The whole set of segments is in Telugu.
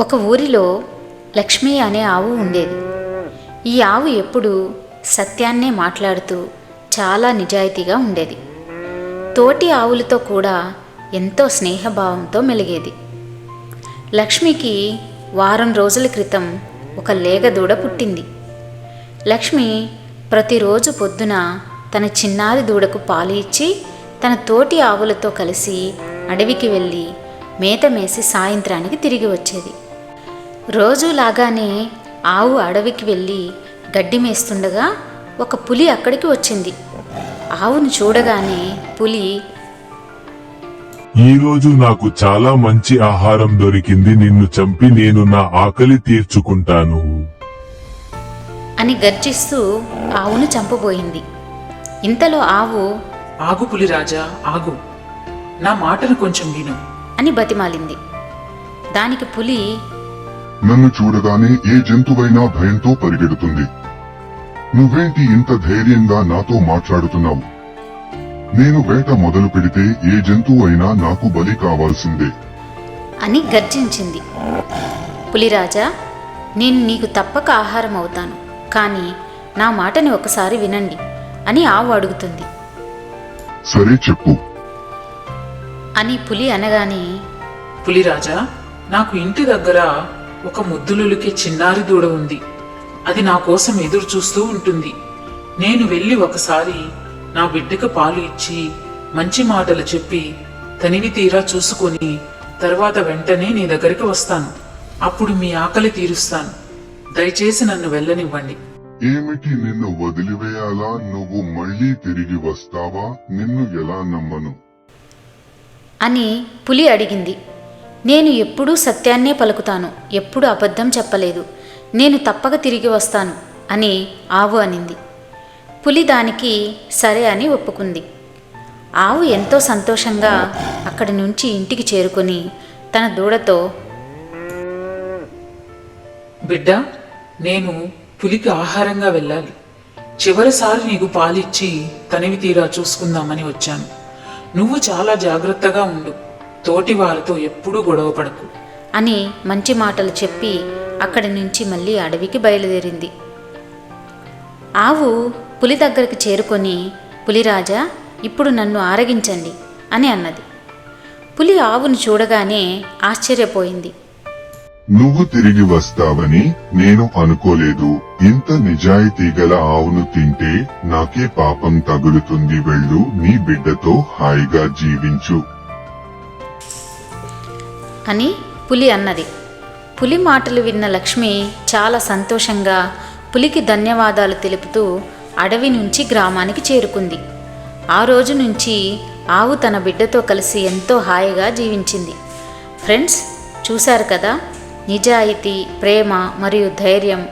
ఒక ఊరిలో లక్ష్మి అనే ఆవు ఉండేది. ఈ ఆవు ఎప్పుడూ సత్యాన్నే మాట్లాడుతూ చాలా నిజాయితీగా ఉండేది. తోటి ఆవులతో కూడా ఎంతో స్నేహభావంతో మెలిగేది. లక్ష్మికి వారం రోజుల క్రితం ఒక లేగ దూడ పుట్టింది. లక్ష్మి ప్రతిరోజు పొద్దున తన చిన్నారి దూడకు పాలు ఇచ్చి తన తోటి ఆవులతో కలిసి అడవికి వెళ్ళి మేత మేసి సాయంత్రానికి తిరిగి వచ్చేది. రోజులాగానే ఆవు అడవికి వెళ్ళి గడ్డి మేస్తుండగా ఒక పులి అక్కడికి వచ్చింది. ఆవును చూడగానే పులి ఈ రోజు నాకు చాలా మంచి ఆహారం దొరికింది. నిన్ను చంపి నేను నా ఆకలి తీర్చుకుంటాను. అని గర్జిస్తూ ఆవును చంపబోయింది. ఇంతలో ఆవు ఆగు పులిరాజా ఆగు. నా మాటను కొంచెం విను. అని బతిమాలింది. దానికి పులి నన్ను చూడగానే ఏ జంతువైనా భయంతో పరిగెడుతుంది. నువ్వేంటి ఇంత ధైర్యంగా నాతో మాట్లాడుతున్నావు? నేను వేట మొదలు పెడితే ఏ జంతువు అయినా నాకు బలి కావాల్సిందే. అని గర్జించింది. పులిరాజా నేను నీకు తప్పక ఆహారం అవుతాను కానీ నా మాటని ఒకసారి వినండి అని ఆవు అడుగుతుంది. సరే చెప్పు. అని పులి అనగానే పులిరాజా నాకు ఇంటి దగ్గర ఒక ముద్దులులికే చిన్నారి దూడ ఉంది. అది నా కోసం ఎదురు చూస్తూ ఉంటుంది. నేను వెళ్ళి ఒకసారి నా బిడ్డకు పాలు ఇచ్చి మంచి మాటలు చెప్పి తనివి తీరా చూసుకొని తర్వాత వెంటనే నీ దగ్గరికి వస్తాను. అప్పుడు మీ ఆకలి తీరుస్తాను. దయచేసి నన్ను వెళ్ళనివ్వండి. ఏమిటి నిన్ను వదిలివేయాలా? నువ్వు మళ్ళీ తిరిగి వస్తావా? నిన్ను ఎలా నమ్మను? అని పులి అడిగింది. నేను ఎప్పుడూ సత్యాన్నే పలుకుతాను ఎప్పుడు అబద్ధం చెప్పలేదు. నేను తప్పక తిరిగి వస్తాను అని ఆవు అనింది. పులి దానికి సరే అని ఒప్పుకుంది. ఆవు ఎంతో సంతోషంగా అక్కడి నుంచి ఇంటికి చేరుకొని తన దూడతో బిడ్డ నేను పులికి ఆహారంగా వెళ్ళాలి. చివరిసారి నీకు పాలిచ్చి తనివి తీరా చూసుకుందామని వచ్చాను. నువ్వు చాలా జాగ్రత్తగా ఉండు. తోటి వారితో ఎప్పుడూ గొడవ పడకు. అని మంచి మాటలు చెప్పి అక్కడి నుంచి మళ్ళీ అడవికి బయలుదేరింది. ఆవు పులి దగ్గరికి చేరుకొని పులిరాజా ఇప్పుడు నన్ను ఆరగించండి అని అన్నది. పులి ఆవును చూడగానే ఆశ్చర్యపోయింది. నువ్వు తిరిగి వస్తావని నేను అనుకోలేదు. ఇంత నిజాయితీ గల ఆవును తింటే నాకే పాపం తగులుతుంది. వెళ్ళు నీ బిడ్డతో హాయిగా జీవించు. అని పులి అన్నది. పులి మాటలు విన్న లక్ష్మి చాలా సంతోషంగా పులికి ధన్యవాదాలు తెలుపుతూ అడవి నుంచి గ్రామానికి చేరుకుంది. ఆ రోజు నుంచి ఆవు తన బిడ్డతో కలిసి ఎంతో హాయిగా జీవించింది. ఫ్రెండ్స్ చూశారు కదా? నిజాయితీ ప్రేమ మరియు ధైర్యం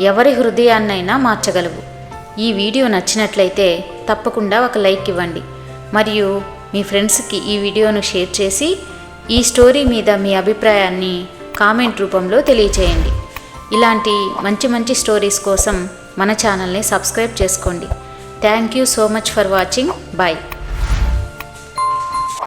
ఎవరి హృదయాన్నైనా మార్చగలవు. ఈ వీడియో నచ్చినట్లయితే తప్పకుండా ఒక లైక్ ఇవ్వండి. మరియు మీ ఫ్రెండ్స్కి ఈ వీడియోను షేర్ చేసి ఈ స్టోరీ మీద మీ అభిప్రాయాన్ని కామెంట్ రూపంలో తెలియచేయండి. ఇలాంటి మంచి మంచి స్టోరీస్ కోసం మన ఛానల్ని సబ్స్క్రైబ్ చేసుకోండి. Thank you so much for watching bye